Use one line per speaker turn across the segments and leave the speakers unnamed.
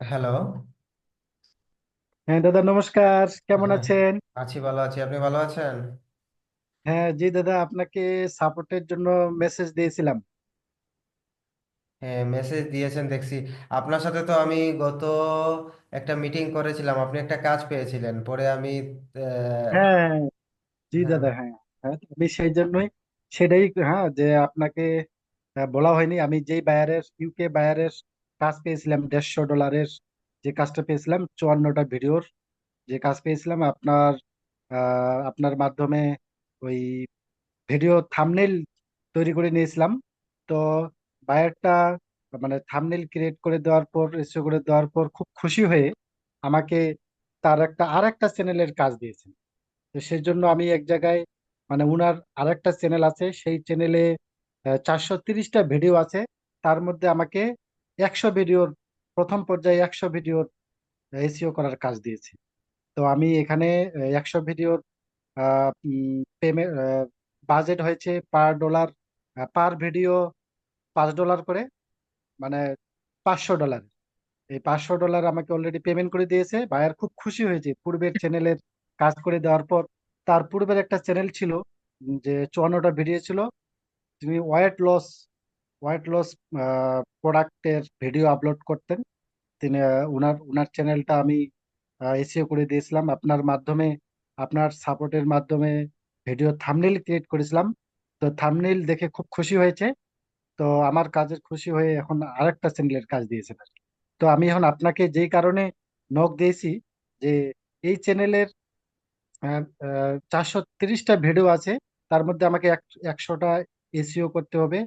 Hello
হ্যাঁ দাদা নমস্কার। কেমন
হ্যাঁ
আছেন?
আছি ভালো আছি। আপনি ভালো আছেন?
হ্যাঁ জি দাদা আপনাকে সাপোর্টের জন্য মেসেজ দিয়েছিলাম।
হ্যাঁ মেসেজ দিয়েছেন দেখছি। আপনার সাথে তো আমি গত একটা মিটিং করেছিলাম। আপনি একটা কাজ পেয়েছিলেন। পরে আমি আহ,
হ্যাঁ জি
হ্যাঁ।
দাদা হ্যাঁ হ্যাঁ আমি সেই জন্যই সেটাই হ্যাঁ যে আপনাকে আহ, বলা হয়নি। আমি যেই বায়ারের ইউকে বায়ারের কাজ পেয়েছিলাম দেড়শো ডলারের। যে কাজটা পেয়েছিলাম, চুয়ান্নটা ভিডিওর। যে কাজ পেয়েছিলাম আপনার আপনার মাধ্যমে ওই ভিডিও থামনেল তৈরি করে নিয়েছিলাম। তো বায়ারটা মানে থামনেল ক্রিয়েট করে দেওয়ার পর এসে করে দেওয়ার পর খুব খুশি হয়ে আমাকে তার একটা আর একটা চ্যানেলের কাজ দিয়েছেন। তো সেই জন্য আমি এক জায়গায় মানে উনার আরেকটা চ্যানেল আছে, সেই চ্যানেলে চারশো তিরিশটা ভিডিও আছে। তার মধ্যে আমাকে একশো ভিডিওর, প্রথম পর্যায়ে একশো ভিডিওর এসিও করার কাজ দিয়েছে। তো আমি এখানে একশো ভিডিওর বাজেট হয়েছে পার ডলার পার ভিডিও পাঁচ ডলার করে মানে পাঁচশো ডলার এই পাঁচশো ডলার আমাকে অলরেডি পেমেন্ট করে দিয়েছে। বায়ার খুব খুশি হয়েছে। পূর্বের চ্যানেলের কাজ করে দেওয়ার পর, তার পূর্বের একটা চ্যানেল ছিল যে চুয়ান্নটা ভিডিও ছিল তিনি ওয়েট লস ওয়েট লস প্রোডাক্টের ভিডিও আপলোড করতেন। তিনি উনার উনার চ্যানেলটা আমি এসিও করে দিয়েছিলাম। আপনার মাধ্যমে, আপনার সাপোর্টের মাধ্যমে ভিডিও থামনেল ক্রিয়েট করেছিলাম। তো থামনেল দেখে খুব খুশি হয়েছে। তো আমার কাজের খুশি হয়ে এখন আরেকটা চ্যানেলের কাজ দিয়েছেন আর। তো আমি এখন আপনাকে যেই কারণে নখ দিয়েছি যে এই চ্যানেলের চারশো তিরিশটা ভিডিও আছে। তার মধ্যে আমাকে এক- একশোটা এসিও করতে হবে।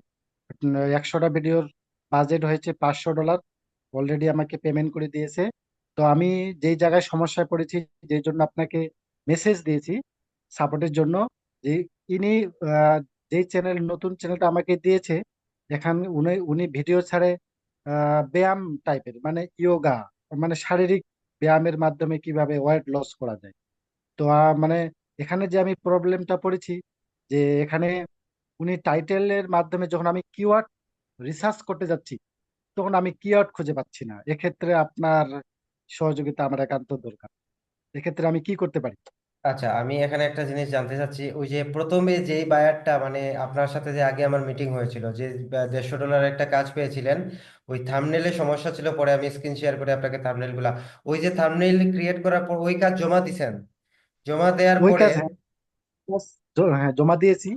একশোটা ভিডিওর বাজেট হয়েছে পাঁচশো ডলার অলরেডি আমাকে পেমেন্ট করে দিয়েছে। তো আমি যেই জায়গায় সমস্যায় পড়েছি, যেই জন্য আপনাকে মেসেজ দিয়েছি সাপোর্টের জন্য যে ইনি যেই চ্যানেল নতুন চ্যানেলটা আমাকে দিয়েছে এখানে উনি উনি ভিডিও ছাড়ে ব্যায়াম টাইপের মানে ইয়োগা মানে শারীরিক ব্যায়ামের মাধ্যমে কীভাবে ওয়েট লস করা যায়। তো মানে এখানে যে আমি প্রবলেমটা পড়েছি, যে এখানে উনি টাইটেলের মাধ্যমে যখন আমি কিওয়ার্ড রিসার্চ করতে যাচ্ছি তখন আমি কিওয়ার্ড খুঁজে পাচ্ছি না। এক্ষেত্রে আপনার সহযোগিতা আমার একান্ত দরকার। এক্ষেত্রে আমি কি করতে পারি?
আচ্ছা আমি এখানে একটা জিনিস জানতে চাচ্ছি। ওই যে প্রথমে যেই বায়ারটা মানে আপনার সাথে যে আগে আমার মিটিং হয়েছিল যে দেড়শো ডলার একটা কাজ পেয়েছিলেন ওই থাম্বনেলে সমস্যা ছিল পরে আমি স্ক্রিন শেয়ার করে আপনাকে থাম্বনেলগুলা। ওই যে থাম্বনেল ক্রিয়েট করার পর ওই কাজ জমা দিছেন? জমা দেওয়ার
ওই
পরে
কাজ হ্যাঁ হ্যাঁ জমা দিয়েছি।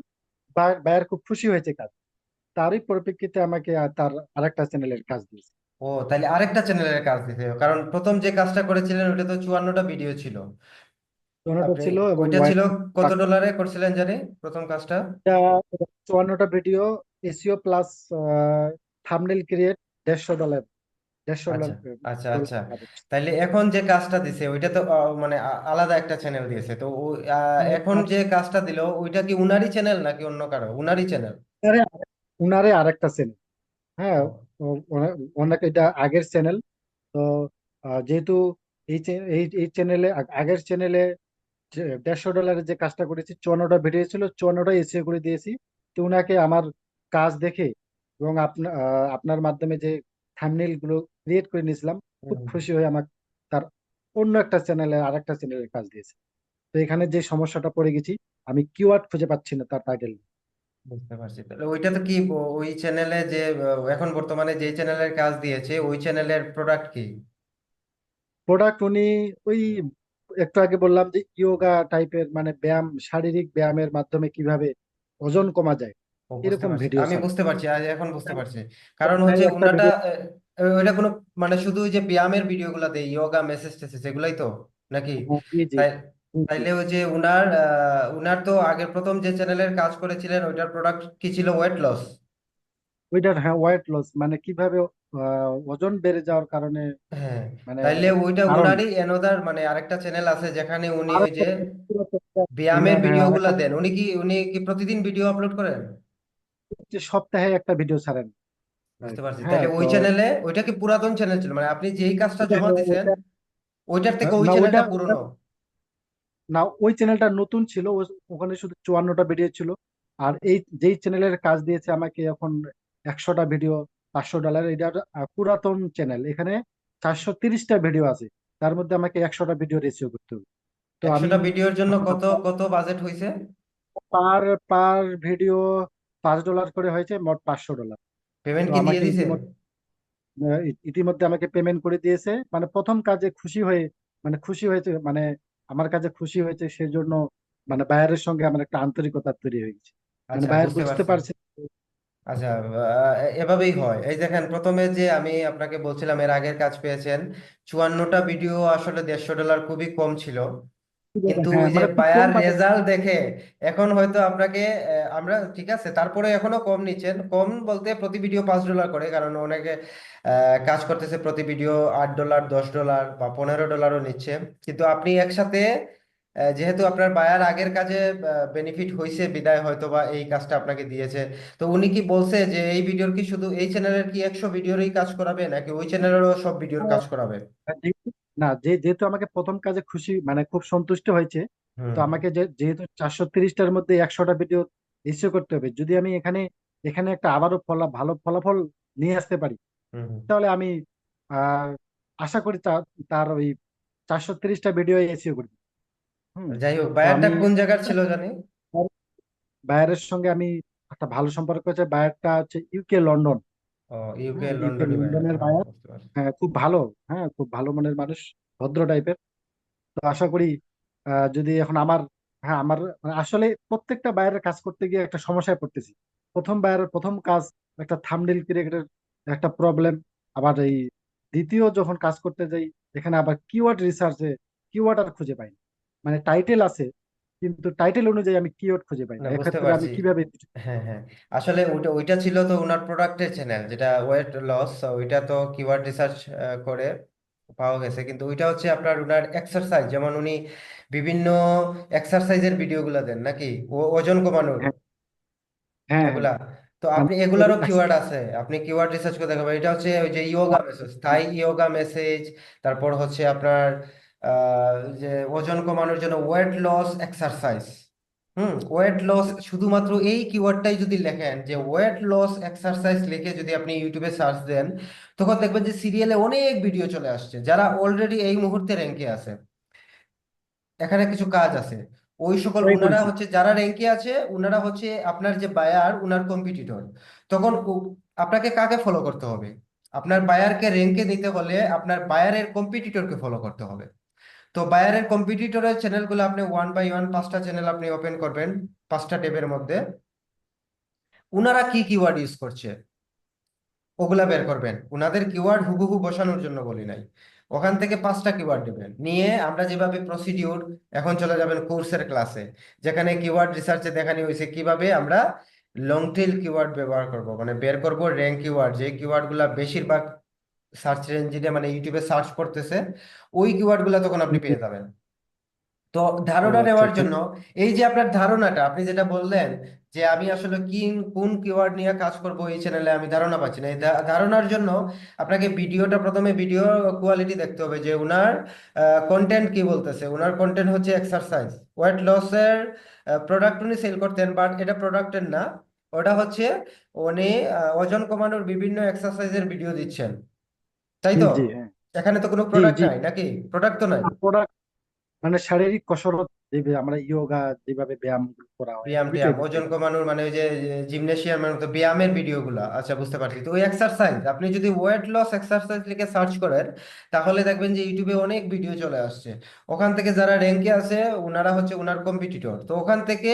বায়ার খুব খুশি হয়েছে কাজ। তারই পরিপ্রেক্ষিতে আমাকে তার আরেকটা চ্যানেলের কাজ দিয়েছে।
ও তাহলে আরেকটা চ্যানেলের কাজ দিতে কারণ প্রথম যে কাজটা করেছিলেন ওটা তো চুয়ান্নটা ভিডিও ছিল।
চুয়ান্নটা ছিল এবং
ওইটা ছিল কত ডলারে করছিলেন জানি প্রথম কাজটা?
চুয়ান্নটা video SEO plus thumbnail create দেড়শো ডলার। দেড়শো
আচ্ছা আচ্ছা আচ্ছা। তাইলে এখন যে কাজটা দিছে ওইটা তো মানে আলাদা একটা চ্যানেল দিয়েছে। তো আহ, এখন যে কাজটা দিলো ওইটা কি উনারই চ্যানেল নাকি অন্য কারও? উনারই চ্যানেল
উনারে আরেকটা চ্যানেল হ্যাঁ ওনাকে এটা আগের চ্যানেল তো যেহেতু এই এই চ্যানেলে আগের চ্যানেলে দেড়শো ডলারের যে কাজটা করেছি চুয়ান্নটা ভিডিও ছিল চুয়ান্নটা এসিও করে দিয়েছি। তো উনাকে আমার কাজ দেখে এবং আপনার আপনার মাধ্যমে যে থাম্বনেলগুলো ক্রিয়েট করে নিয়েছিলাম। খুব খুশি হয়ে আমার তার অন্য একটা চ্যানেলে আর একটা চ্যানেলের কাজ দিয়েছে। তো এখানে যে সমস্যাটা পড়ে গেছি আমি কিওয়ার্ড খুঁজে পাচ্ছি না তার টাইটেল
বুঝতে পারছি। তাহলে ওইটা তো কি ওই চ্যানেলে যে এখন বর্তমানে যে চ্যানেলের কাজ দিয়েছে ওই চ্যানেলের প্রোডাক্ট কি?
প্রোডাক্ট উনি ওই একটু আগে বললাম যে ইয়োগা টাইপের মানে ব্যায়াম শারীরিক ব্যায়ামের মাধ্যমে কীভাবে ওজন কমা যায়। এরকম ভিডিও
আমি বুঝতে পারছি এখন বুঝতে পারছি। কারণ হচ্ছে আহ, ওইটা কোনো মানে শুধু ওই যে ব্যায়ামের ভিডিও গুলা দেয় ইয়োগা মেসেজ টেসেজ এগুলাই তো? নাকি?
জি জি
তাই
জি, জি।
তাইলে ওই যে উনার আহ, উনার তো আগের প্রথম যে চ্যানেলের কাজ করেছিলেন ওইটার প্রোডাক্ট কি ছিল? ওয়েট লস
ওইটার হ্যাঁ ওয়েট লস মানে কীভাবে আহ, ওজন বেড়ে যাওয়ার কারণে
হ্যাঁ
মানে
তাইলে ওইটা
কারণ
উনারই এনোদার মানে আরেকটা চ্যানেল আছে যেখানে উনি
আর
ওই যে ব্যায়ামের
হ্যাঁ
ভিডিও গুলা দেন। উনি কি উনি কি প্রতিদিন ভিডিও আপলোড করেন?
সপ্তাহে একটা ভিডিও ছাড়েন।
বুঝতে পারছি।
হ্যাঁ
তাহলে
তো
ওই চ্যানেলে ওইটা কি পুরাতন চ্যানেল ছিল মানে আপনি যেই কাজটা জমা
হ্যাঁ,
ওইটার থেকে ওই
না ওইটা
চ্যানেলটা পুরনো।
না ওই চ্যানেলটা নতুন ছিল ও- ওখানে শুধু চুয়ান্নটা ভিডিও ছিল। আর এই যেই চ্যানেলের কাজ দিয়েছে আমাকে এখন একশোটা ভিডিও পাঁচশো ডলার এটা আহ, পুরাতন চ্যানেল এখানে চারশো তিরিশটা ভিডিও আছে। তার মধ্যে আমাকে একশোটা ভিডিও রেসিও করতে হবে। তো আমি
একশোটা ভিডিওর জন্য কত কত বাজেট হয়েছে
পার পার ভিডিও পাঁচ ডলার করে হয়েছে মোট পাঁচশো ডলার
পেমেন্ট কি দিয়ে দিছে
ইতিমধ্যে আমাকে পেমেন্ট করে দিয়েছে। মানে প্রথম কাজে খুশি হয়ে মানে খুশি হয়েছে মানে আমার কাজে খুশি হয়েছে সেজন্য মানে বায়ারের সঙ্গে আমার একটা আন্তরিকতা তৈরি হয়ে গেছে। মানে
আচ্ছা
বায়ার
বুঝতে
বুঝতে
পারছি। আচ্ছা এভাবেই হয়। এই দেখেন প্রথমে যে আমি আপনাকে বলছিলাম এর আগের কাজ পেয়েছেন চুয়ান্নটা ভিডিও আসলে দেড়শো ডলার খুবই কম ছিল। কিন্তু
হ্যাঁ
ওই যে
পায়ার
বায়ার রেজাল্ট দেখে এখন হয়তো আপনাকে আমরা ঠিক আছে তারপরে এখনও কম নিচ্ছেন। কম বলতে প্রতি ভিডিও পাঁচ ডলার করে কারণ অনেকে আহ, কাজ করতেছে প্রতি ভিডিও আট ডলার দশ ডলার বা পনেরো ডলারও নিচ্ছে। কিন্তু আপনি একসাথে যেহেতু আপনার বায়ার আগের কাজে বেনিফিট হয়েছে বিদায় হয়তো বা এই কাজটা আপনাকে দিয়েছে। তো উনি কি বলছে যে এই ভিডিওর কি শুধু এই চ্যানেলের কি একশো ভিডিওরই কাজ করাবে নাকি ওই চ্যানেলেরও সব ভিডিওর কাজ করাবে?
না যে যেহেতু আমাকে প্রথম কাজে খুশি মানে খুব সন্তুষ্ট হয়েছে তো আমাকে যে যেহেতু চারশো তিরিশটার মধ্যে একশোটা ভিডিও ইস্যু করতে হবে যদি আমি এখানে এখানে একটা আবারও ফলা ভালো ফলাফল নিয়ে আসতে পারি। তাহলে আমি আহ আশা করি তার ওই চারশো তিরিশটা ভিডিও এসিও করবে। হুম
যাই হোক
তো
বায়ারটা
আমি
কোন জায়গার ছিল জানি?
বায়ারের সঙ্গে আমি একটা ভালো সম্পর্ক আছে বায়ারটা হচ্ছে ইউকে লন্ডন
ও ইউকে
হ্যাঁ ইউকে
লন্ডনই বায়ার
লন্ডনের
হ্যাঁ
বায়ার।
বুঝতে পারছি
হ্যাঁ খুব ভালো হ্যাঁ খুব ভালো মনের মানুষ ভদ্র টাইপের। তো আশা করি আহ, যদি এখন আমার হ্যাঁ আমার মানে আসলে প্রত্যেকটা বায়ারের কাজ করতে গিয়ে একটা সমস্যায় পড়তেছি। প্রথম বায়ারের প্রথম কাজ একটা থাম্বনেল ক্রিয়েটের একটা প্রবলেম আবার এই দ্বিতীয় যখন কাজ করতে যাই এখানে আবার কিওয়ার্ড রিসার্চে কিওয়ার্ড আর খুঁজে পাই না মানে টাইটেল আছে কিন্তু টাইটেল অনুযায়ী আমি কিওয়ার্ড খুঁজে পাই
না। বুঝতে
এক্ষেত্রে আমি
পারছি।
কীভাবে
হ্যাঁ হ্যাঁ। আসলে ওইটা ওইটা ছিল তো ওনার প্রোডাক্টের চ্যানেল যেটা ওয়েট লস ওইটা তো কিওয়ার্ড রিসার্চ করে পাওয়া গেছে। কিন্তু ওইটা হচ্ছে আপনার ওনার এক্সারসাইজ যেমন উনি বিভিন্ন এক্সারসাইজের ভিডিওগুলো দেন নাকি? ও- ওজন কমানোর।
হ্যাঁ। হ্যাঁ।
এগুলা। তো
আমি
আপনি এগুলারও কিওয়ার্ড আছে। আপনি কিওয়ার্ড রিসার্চ করে দেখাবেন এটা হচ্ছে ওই যে yoga massage Thai yoga massage তারপর হচ্ছে আপনার যে ওজন কমানোর জন্য weight loss exercise hmm weight loss শুধুমাত্র এই কিওয়ার্ডটাই যদি লেখেন যে ওয়েট লস এক্সারসাইজ লিখে যদি আপনি ইউটিউবে সার্চ দেন তখন দেখবেন যে সিরিয়ালে অনেক ভিডিও চলে আসছে যারা অলরেডি এই মুহূর্তে র্যাঙ্কে আছে। এখানে কিছু কাজ আছে। ওই সকল
ওনারা
হচ্ছে যারা র্যাঙ্কে আছে ওনারা হচ্ছে আপনার যে বায়ার ওনার কম্পিটিটর তখন আপনাকে কাকে ফলো করতে হবে? আপনার বায়ারকে র্যাঙ্কে নিতে হলে আপনার বায়ারের কম্পিটিটরকে ফলো করতে হবে। তো বায়ারের কম্পিটিটরের চ্যানেলগুলো আপনি ওয়ান বাই ওয়ান পাঁচটা চ্যানেল আপনি ওপেন করবেন, পাঁচটা ট্যাবের মধ্যে। উনারা কি কিওয়ার্ড ইউজ করছে? ওগুলা বের করবেন। উনাদের কিওয়ার্ড হুবহু বসানোর জন্য বলি নাই। ওখান থেকে পাঁচটা কিওয়ার্ড নেবেন। নিয়ে আমরা যেভাবে প্রসিডিউর এখন চলে যাবেন কোর্সের ক্লাসে যেখানে কিওয়ার্ড রিসার্চে দেখানো হয়েছে, কীভাবে আমরা লং টেল কিওয়ার্ড ব্যবহার করব? মানে বের করব র্যাঙ্ক কিওয়ার্ড যে কিওয়ার্ডগুলা বেশিরভাগ সার্চ ইঞ্জিনে মানে ইউটিউবে সার্চ করতেছে ওই কিওয়ার্ডগুলা তখন আপনি পেয়ে যাবেন। তো ধারণা
আচ্ছা
নেওয়ার জন্য এই যে আপনার ধারণাটা আপনি যেটা বললেন যে আমি আসলে কি কোন কিওয়ার্ড নিয়ে কাজ করব এই চ্যানেলে আমি ধারণা পাচ্ছি না। এই ধারণার জন্য আপনাকে ভিডিওটা প্রথমে ভিডিও কোয়ালিটি দেখতে হবে যে উনার কন্টেন্ট কি বলতেছে। উনার কন্টেন্ট হচ্ছে এক্সারসাইজ ওয়েট লসের প্রোডাক্ট উনি সেল করতেন বাট এটা প্রোডাক্টের না। ওটা হচ্ছে উনি ওজন কমানোর বিভিন্ন এক্সারসাইজের ভিডিও দিচ্ছেন। তাই তো?
জি হ্যাঁ।
এখানে তো কোনো
জি
প্রোডাক্ট
জি।
নাই নাকি? প্রোডাক্ট তো নাই?
প্রোডাক্ট মানে শারীরিক কসরত যেভাবে আমরা ইয়োগা যেভাবে ব্যায়াম করা হয়
ব্যায়াম
ওইটাই
ওজন কমানোর মানে ওই যে জিমনেশিয়ামের মতো ব্যায়ামের ভিডিওগুলো আচ্ছা বুঝতে পারছি। তো ওই এক্সারসাইজ আপনি যদি ওয়েট লস এক্সারসাইজ লিখে সার্চ করেন তাহলে দেখবেন যে ইউটিউবে অনেক ভিডিও চলে আসছে। ওখান থেকে যারা র্যাঙ্কে আছে ওনারা হচ্ছে ওনার কম্পিটিটর তো ওখান থেকে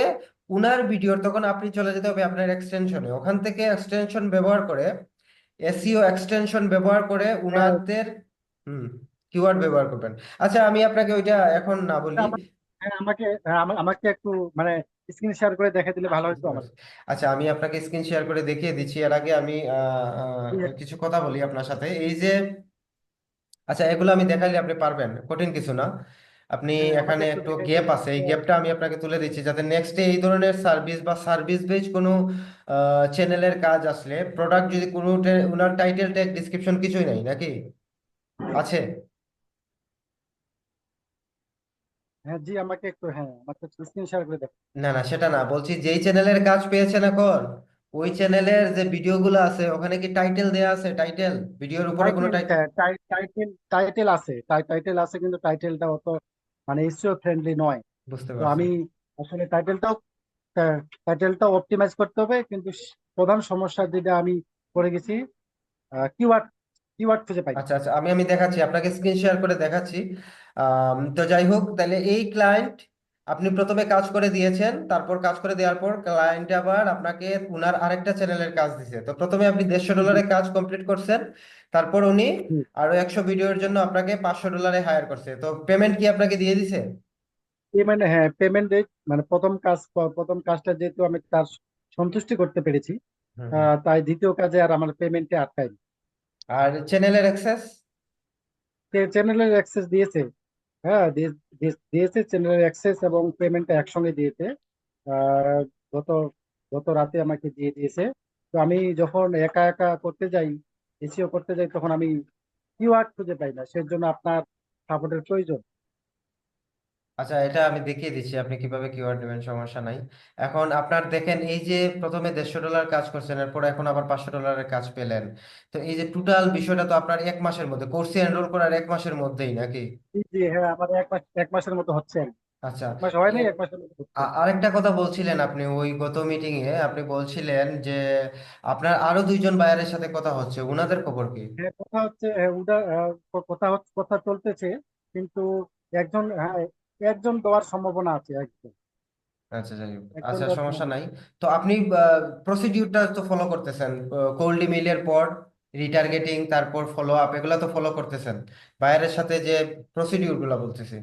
উনার ভিডিওর তখন আপনি চলে যেতে হবে আপনার এক্সটেনশনে ওখান থেকে এক্সটেনশন ব্যবহার করে এসইও এক্সটেনশন ব্যবহার করে
হ্যাঁ
উনাদের হুম কিওয়ার্ড ব্যবহার করবেন। আচ্ছা আমি আপনাকে ওইটা এখন না বলি।
হ্যাঁ, আমাকে হ্যাঁ, আমাকে একটু মানে স্ক্রিন শেয়ার করে দেখা দিলে ভালো হতো আমার।
আচ্ছা আমি আপনাকে স্ক্রিন শেয়ার করে দেখিয়ে দিচ্ছি। এর আগে আমি কিছু কথা বলি আপনার সাথে। এই যে আচ্ছা এগুলো আমি দেখাইলে আপনি পারবেন। কঠিন কিছু না। আপনি এখানে
একটু
গ্যাপ আছে এই গ্যাপটা আমি আপনাকে তুলে দিচ্ছি যাতে নেক্সটে এই ধরনের সার্ভিস বা সার্ভিস বেজ কোনো চ্যানেলের কাজ আসলে প্রোডাক্ট যদি কোনো ওনার টাইটেল ট্যাগ ডিসক্রিপশন কিছুই নাই নাকি? আছে?
হ্যাঁ জি আমাকে একটু হ্যাঁ আমাকে স্ক্রিন শেয়ার করে দেখ
না না সেটা না বলছি যেই চ্যানেলের কাজ পেয়েছেন এখন ওই চ্যানেলের যে ভিডিওগুলো আছে ওখানে কি টাইটেল দেয়া আছে? টাইটেল ভিডিওর উপরে কোনো
টাইটেল
টাইটেল
টাইটেল আছে টাইটেল আছে কিন্তু টাইটেলটা অত মানে এসইও ফ্রেন্ডলি নয়।
বুঝতে পারছি।
আমি আসলে টাইটেলটাও টাইটেলটাও অপটিমাইজ করতে হবে কিন্তু প্রধান সমস্যা যেটা আমি করে গেছি কিওয়ার্ড কিওয়ার্ড খুঁজে পাই।
আচ্ছা আচ্ছা আমি আমি দেখাচ্ছি আপনাকে স্ক্রিন শেয়ার করে দেখাচ্ছি। তো যাই হোক তাহলে এই ক্লায়েন্ট আপনি প্রথমে কাজ করে দিয়েছেন তারপর কাজ করে দেওয়ার পর ক্লায়েন্ট আবার আপনাকে উনার আরেকটা চ্যানেলের কাজ দিছে। তো প্রথমে আপনি দেড়শো ডলারের কাজ কমপ্লিট করছেন তারপর উনি। আরও একশো ভিডিওর জন্য আপনাকে পাঁচশো ডলারে হায়ার করছে। তো পেমেন্ট কি আপনাকে দিয়ে দিছে?
পেমেন্ট হ্যাঁ পেমেন্ট মানে প্রথম কাজ প্রথম কাজটা যেহেতু আমি তার সন্তুষ্টি করতে পেরেছি তাই দ্বিতীয় কাজে আর আমার পেমেন্টে আটকায়নি।
আর চ্যানেলের অ্যাক্সেস
চ্যানেলের অ্যাক্সেস দিয়েছে হ্যাঁ দিয়ে- দিয়ে- দিয়েছে চ্যানেলের অ্যাক্সেস এবং পেমেন্টটা একসঙ্গে দিয়েছে। গত গত রাতে আমাকে দিয়ে দিয়েছে। তো আমি যখন একা একা করতে যাই এসিও করতে যাই, তখন আমি কিউআর খুঁজে পাই না। সেজন্য আপনার সাপোর্টের প্রয়োজন।
আচ্ছা এটা আমি দেখিয়ে দিচ্ছি আপনি কীভাবে কিওয়ার্ড নেবেন সমস্যা নাই। এখন আপনার দেখেন এই যে প্রথমে দেড়শো ডলার কাজ করছেন এরপর এখন আবার পাঁচশো ডলারের কাজ পেলেন। তো এই যে টোটাল বিষয়টা তো আপনার এক মাসের মধ্যে কোর্সে এনরোল করার এক মাসের মধ্যেই নাকি?
জি হ্যাঁ আমার এক মাস এক মাসের মতো হচ্ছে
আচ্ছা। আরেকটা কথা বলছিলেন আপনি ওই গত মিটিং এ আপনি বলছিলেন যে আপনার আরও দুইজন বায়ারের সাথে কথা হচ্ছে উনাদের খবর কি?
হ্যাঁ কথা হচ্ছে হ্যাঁ, কথা কথা চলতেছে কিন্তু একজন হ্যাঁ একজন দেওয়ার সম্ভাবনা আছে একজন
আচ্ছা যাই হোক আচ্ছা সমস্যা নাই। তো আপনি প্রসিডিউরটা তো ফলো করতেছেন। কোল্ড ইমেইলের পর রিটার্গেটিং তারপর ফলো আপ এগুলো তো ফলো করতেছেন। বায়ারের সাথে যে প্রসিডিউরগুলো বলতেছি।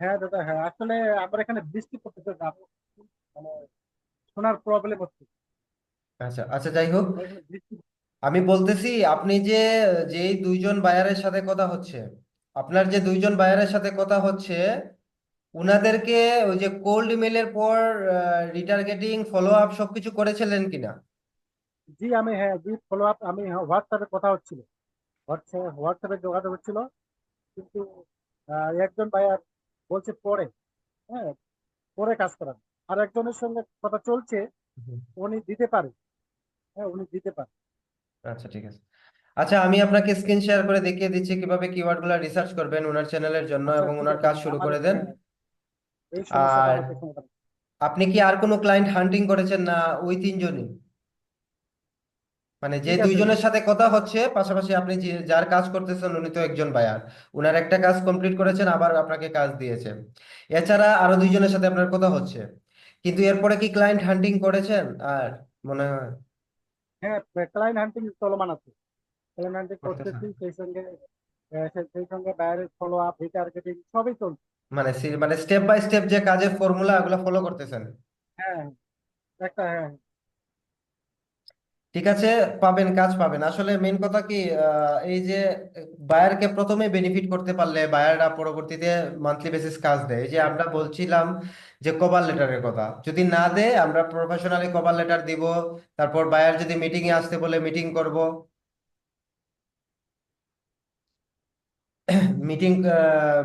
হ্যাঁ দাদা হ্যাঁ। আসলে আমার এখানে বৃষ্টি পড়তেছে মানে শোনার প্রবলেম হচ্ছে।
আচ্ছা আচ্ছা যাই হোক। আমি বলতেছি আপনি যে যেই দুইজন বায়ারের সাথে কথা হচ্ছে আপনার যে দুইজন বায়ারের সাথে কথা হচ্ছে উনাদেরকে ওই যে কোল্ড ইমেইলের পর রিটার্গেটিং ফলো আপ সবকিছু করেছিলেন কিনা?
জি আমি হ্যাঁ জি ফলো আপ আমি হোয়াটসঅ্যাপে কথা হচ্ছিল। হোয়াটসঅ্যাপ হোয়াটসঅ্যাপে যোগাযোগ হচ্ছিল কিন্তু একজন ভাইয়ার বলছে পরে হ্যাঁ পরে কাজ করান। আর একজনের সঙ্গে কথা চলছে উনি দিতে পারে। হ্যাঁ উনি দিতে পারে।
আচ্ছা ঠিক আছে। আচ্ছা আমি আপনাকে স্ক্রিন শেয়ার করে দেখিয়ে দিচ্ছি কীভাবে কিওয়ার্ডগুলা রিসার্চ করবেন ওনার চ্যানেলের জন্য
আচ্ছা
এবং ওনার কাজ শুরু করে দেন। আর আপনি কি আর কোনো ক্লায়েন্ট হান্টিং করেছেন না ওই তিনজনই? মানে যে দুইজনের সাথে কথা হচ্ছে পাশাপাশি আপনি যে যার কাজ করতেছেন উনি তো একজন বায়ার উনার একটা কাজ কমপ্লিট করেছেন আবার আপনাকে কাজ দিয়েছে। এছাড়া আরও দুইজনের সাথে আপনার কথা হচ্ছে। কিন্তু এরপরে কি ক্লায়েন্ট হান্টিং করেছেন? আর মনে হয়
হ্যাঁ ক্লায়েন্ট হান্টিং চলমান আছে। করতেছি সেই সঙ্গে সেই সঙ্গে বাইরের ফলো আপ রিটার্গেটিং সবই চলছে।
মানে মানে স্টেপ বাই স্টেপ যে কাজের ফর্মুলা ওগুলো ফলো করতেছেন?
হ্যাঁ একটা হ্যাঁ
ঠিক আছে পাবেন কাজ পাবেন। আসলে মেন কথা কি এই যে বায়ারকে প্রথমে বেনিফিট করতে পারলে বায়াররা পরবর্তীতে মান্থলি বেসিস কাজ দেয়। এই যে আমরা বলছিলাম যে কভার লেটারের কথা। যদি না দেয় আমরা প্রফেশনালি কভার লেটার দিব তারপর বায়ার যদি মিটিং এ আসতে বলে মিটিং করব মিটিং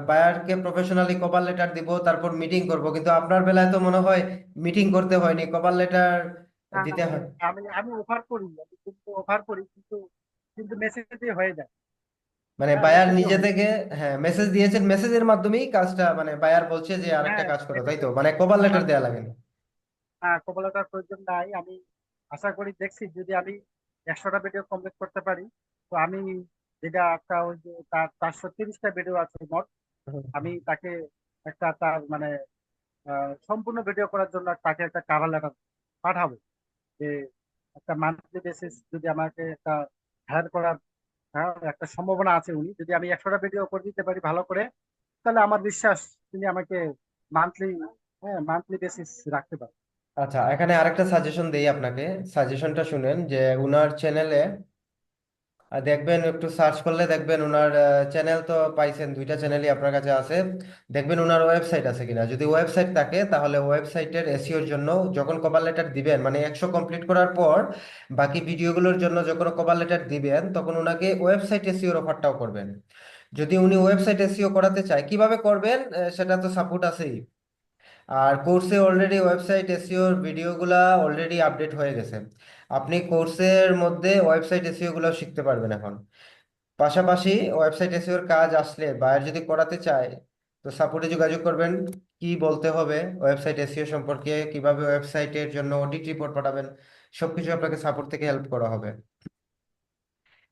বায়ারকে প্রফেশনালি কভার লেটার দিব তারপর মিটিং করব। কিন্তু আপনার বেলায় তো মনে হয় মিটিং করতে হয়নি কভার লেটার দিতে হয়।
আমি আমি অফার করি কিন্তু অফার করি কিন্তু কিন্তু মেসেজে হয়ে যায়।
মানে
হ্যাঁ
বায়ার নিজে থেকে হ্যাঁ মেসেজ দিয়েছেন মেসেজের মাধ্যমেই কাজটা মানে বায়ার বলছে যে আরেকটা
হ্যাঁ
কাজ করো তাই তো? মানে কভার লেটার দেওয়া লাগেনি
হ্যাঁ কমলাটার প্রয়োজন নাই আমি আশা করি দেখছি যদি আমি একশোটা ভিডিও কমপ্লিট করতে পারি তো আমি যেটা একটা ওই যে তার চারশো তিরিশটা ভিডিও আছে মোট। আমি তাকে একটা তার মানে সম্পূর্ণ ভিডিও করার জন্য তাকে একটা কাভার লেটার পাঠাবো যে একটা মান্থলি বেসিস যদি আমাকে একটা হায়ার করার হ্যাঁ একটা সম্ভাবনা আছে উনি। যদি আমি একশোটা ভিডিও করে দিতে পারি ভালো করে তাহলে আমার বিশ্বাস তিনি আমাকে মান্থলি হ্যাঁ মান্থলি বেসিস রাখতে পারেন
আচ্ছা এখানে আরেকটা সাজেশন দেই আপনাকে। সাজেশনটা শুনেন যে উনার চ্যানেলে দেখবেন, একটু সার্চ করলে দেখবেন ওনার চ্যানেল তো পাইছেন, দুইটা চ্যানেলই আপনার কাছে আছে। দেখবেন ওনার ওয়েবসাইট আছে কিনা। যদি ওয়েবসাইট থাকে, তাহলে ওয়েবসাইটের এসিওর জন্য যখন কভার লেটার দিবেন মানে একশো কমপ্লিট করার পর বাকি ভিডিওগুলোর জন্য যখন কভার লেটার দিবেন, তখন ওনাকে ওয়েবসাইট এসিওর অফারটাও করবেন। যদি উনি ওয়েবসাইট এসিও করাতে চায়, কীভাবে করবেন? সেটা তো সাপোর্ট আছেই। আর কোর্সে অলরেডি ওয়েবসাইট এসিওর ভিডিওগুলা অলরেডি আপডেট হয়ে গেছে। আপনি কোর্সের মধ্যে ওয়েবসাইট এসিওগুলো শিখতে পারবেন এখন। পাশাপাশি ওয়েবসাইট এসিওর কাজ আসলে বায়ার যদি করাতে চায়, তো সাপোর্টে যোগাযোগ করবেন, কি বলতে হবে, ওয়েবসাইট এসিও সম্পর্কে, কীভাবে ওয়েবসাইটের জন্য অডিট রিপোর্ট পাঠাবেন, সবকিছু আপনাকে সাপোর্ট থেকে হেল্প করা হবে।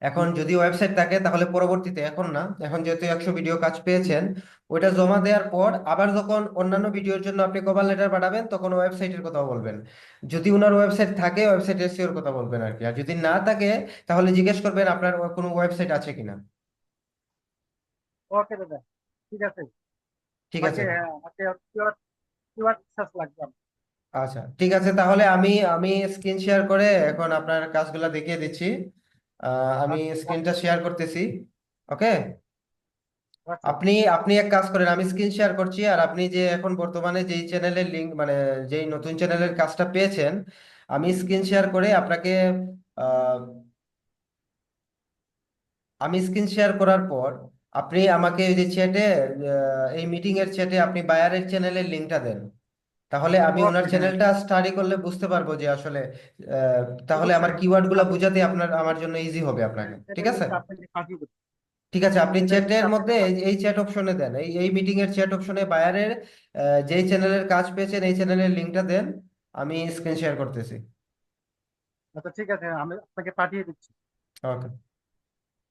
এখন যদি ওয়েবসাইট থাকে তাহলে পরবর্তীতে এখন না এখন যেহেতু একশো ভিডিও কাজ পেয়েছেন ওইটা জমা দেওয়ার পর আবার যখন অন্যান্য ভিডিওর জন্য আপনি কভার লেটার পাঠাবেন তখন ওয়েবসাইটের কথা বলবেন। যদি ওনার ওয়েবসাইট থাকে ওয়েবসাইট এসইওর কথা বলবেন আর কি। আর যদি না থাকে তাহলে জিজ্ঞেস করবেন আপনার কোনো ওয়েবসাইট আছে কিনা।
ওকে দাদা। ঠিক আছে।
ঠিক আছে। আচ্ছা ঠিক আছে তাহলে আমি আমি স্ক্রিন শেয়ার করে এখন আপনার কাজগুলো দেখিয়ে দিচ্ছি। আমি
আচ্ছা,
স্ক্রিনটা শেয়ার করতেছি ওকে
আচ্ছা,
আপনি আপনি এক কাজ করেন আমি স্ক্রিন শেয়ার করছি আর আপনি যে এখন বর্তমানে যেই চ্যানেলের লিংক মানে যেই নতুন চ্যানেলের কাজটা পেয়েছেন আমি স্ক্রিন শেয়ার করে আপনাকে আমি স্ক্রিন শেয়ার করার পর আপনি আমাকে এই যে চ্যাটে এই মিটিং এর চ্যাটে আপনি বায়ারের চ্যানেলের লিংকটা দেন। তাহলে আমি ওনার
হ্যাঁ।
চ্যানেলটা স্টাডি করলে বুঝতে পারব যে আসলে তাহলে আমার
কিওয়ার্ডগুলা
বুঝাতে আপনার আমার জন্য ইজি হবে আপনাকে ঠিক আছে? ঠিক আছে আপনি চ্যাটের মধ্যে এই এই চ্যাট অপশনে দেন। এই এই মিটিং এর চ্যাট অপশনে বায়ারের যেই চ্যানেলের কাজ পেয়েছেন এই চ্যানেলের লিংকটা দেন আমি স্ক্রিন শেয়ার করতেছি।
আচ্ছা ঠিক আছে আমি আপনাকে পাঠিয়ে দিচ্ছি।
ওকে